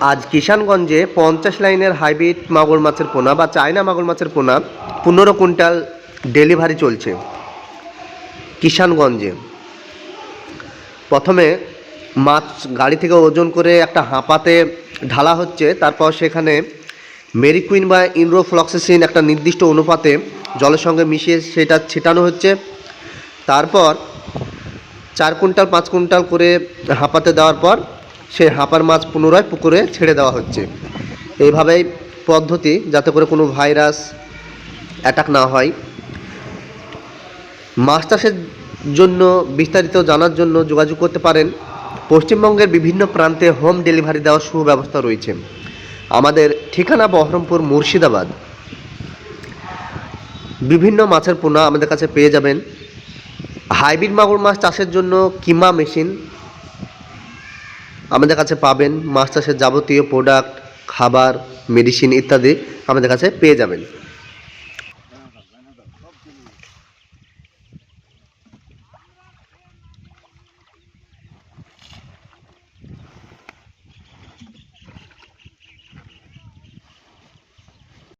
আজ কিষানগঞ্জে পঞ্চাশ লাইনের হাইব্রিড মাগুর মাছের পোনা বা চায়না মাগুর মাছের পোনা পনেরো কুইন্টাল ডেলিভারি চলছে কিষানগঞ্জে। প্রথমে মাছ গাড়ি থেকে ওজন করে একটা হাঁপাতে ঢালা হচ্ছে, তারপর সেখানে মেরিকুইন বা ইনরোফ্লক্সিসিন একটা নির্দিষ্ট অনুপাতে জলের সঙ্গে মিশিয়ে সেটা ছিটানো হচ্ছে, তারপর চার কুইন্টাল, পাঁচ কুইন্টাল করে হাঁপাতে দেওয়ার পর সেই হাঁপার মাছ পুনরায় পুকুরে ছেড়ে দেওয়া হচ্ছে। এইভাবেই পদ্ধতি যাতে করে কোনো ভাইরাস অ্যাটাক না হয়। মাছ চাষের জন্য বিস্তারিত জানার জন্য যোগাযোগ করতে পারেন। পশ্চিমবঙ্গের বিভিন্ন প্রান্তে হোম ডেলিভারি দেওয়ার সুব্যবস্থা রয়েছে। আমাদের ঠিকানা বহরমপুর মুর্শিদাবাদ। বিভিন্ন মাছের পোনা আমাদের কাছে পেয়ে যাবেন। হাইব্রিড মাগুর মাছ চাষের জন্য কিমা মেশিন আমাদের কাছে পাবেন মাছ চাষের যাবতীয় প্রোডাক্ট খাবার মেডিসিন ইত্যাদি আমাদের কাছে পেয়ে যাবেন।